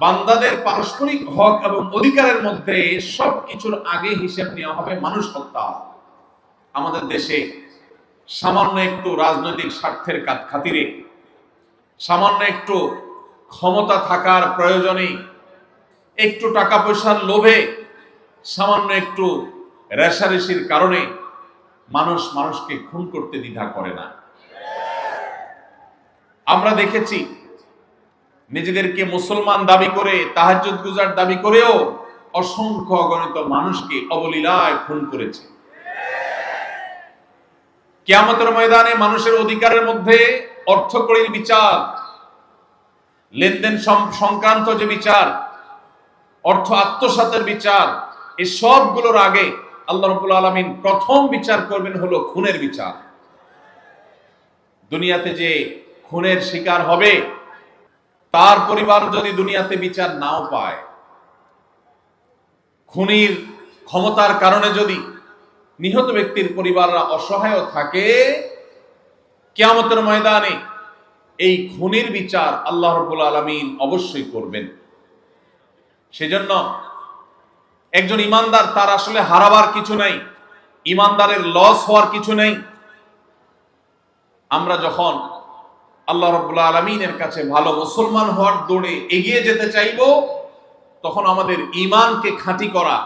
বান্দাদের পারস্পরিক হক এবং অধিকারের মধ্যে সব কিছুর আগে হিসেব নেওয়া হবে মানুষ হত্যা। আমাদের দেশে সামান্য একটু রাজনৈতিক স্বার্থের খাতিরে, সামান্য একটু ক্ষমতা থাকার প্রয়োজনে একটু টাকা পয়সার লোভে, সামান্য একটু রেশারেশির কারণে মানুষ মানুষকে খুন করতে দ্বিধা করে না। আমরা দেখেছি নিজেদেরকে মুসলমান দাবি করে, তাহাজ্জুদ গুজার দাবি করেও অসংখ্য অগণিত মানুষকে অবলীলায় খুন করেছে। কিয়ামতের ময়দানে মানুষের অধিকারের মধ্যে অর্থকরীর বিচার, লেনদেন সংক্রান্ত যে বিচার, অর্থ আত্মসাতের বিচার এই সবগুলোর আগে আল্লাহ রবুল আলমিন প্রথম বিচার করবেন হলো খুনের বিচার। দুনিয়াতে যে খুনের শিকার হবে তার পরিবার যদি দুনিয়াতে বিচার নাও পায়, খুনির ক্ষমতার কারণে যদি নিহত ব্যক্তির পরিবাররা অসহায় থাকে, কেয়ামতের ময়দানে এই খুনির বিচার আল্লাহ রবুল আলমিন অবশ্যই করবেন। সেজন্য একজন ইমানদার তার আসলে হারাবার কিছু নাই, ইমানদারের লস হওয়ার কিছু নেই। আমরা যখন আল্লাহ রব্বুল্লা আলমিনের কাছে ভালো মুসলমান হওয়ার দৌড়ে এগিয়ে যেতে চাইব, তখন আমাদের ইমানকে খাঁটি করা,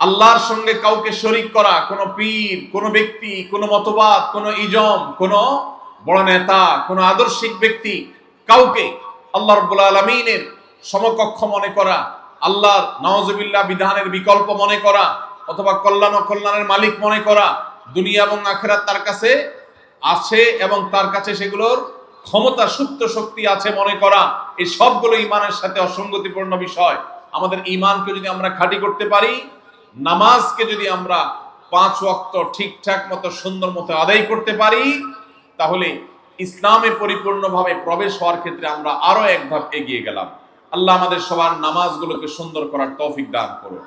আল্লাহর সঙ্গে কাউকে শরিক করা, কোনো পীর, কোনো ব্যক্তি, কোনো মতবাদ, কোনো ইজম, কোনো বড় নেতা, কোনো আদর্শিক ব্যক্তি, কাউকে আল্লাহ রব্বুল আলমিনের সমকক্ষ মনে করা, আল্লাহর নওয়াজবিল্লাহ বিধানের বিকল্প মনে করা, অথবা কল্যাণ ও কল্যাণের মালিক মনে করা, দুনিয়া এবং আখেরাত তার কাছে আছে এবং তার কাছে সেগুলোর ক্ষমতা, সুপ্ত শক্তি আছে মনে করা, এই সবগুলো ইমানের সাথে অসঙ্গতিপূর্ণ বিষয়। আমাদের ইমানকে যদি আমরা খাঁটি করতে পারি, নামাজকে যদি আমরা পাঁচ ওয়াক্ত ঠিকঠাক মতো, সুন্দর মতো আদায় করতে পারি, তাহলে ইসলামে পরিপূর্ণভাবে প্রবেশ হওয়ার ক্ষেত্রে আমরা আরও এক ধাপ এগিয়ে গেলাম। আল্লাহ আমাদের সবার নামাজগুলোকে সুন্দর করার তৌফিক দান করুন।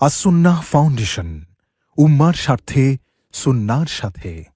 আসুন্নাহ ফাউন্ডেশন, উম্মার স্বার্থে, সুন্নার সাথে।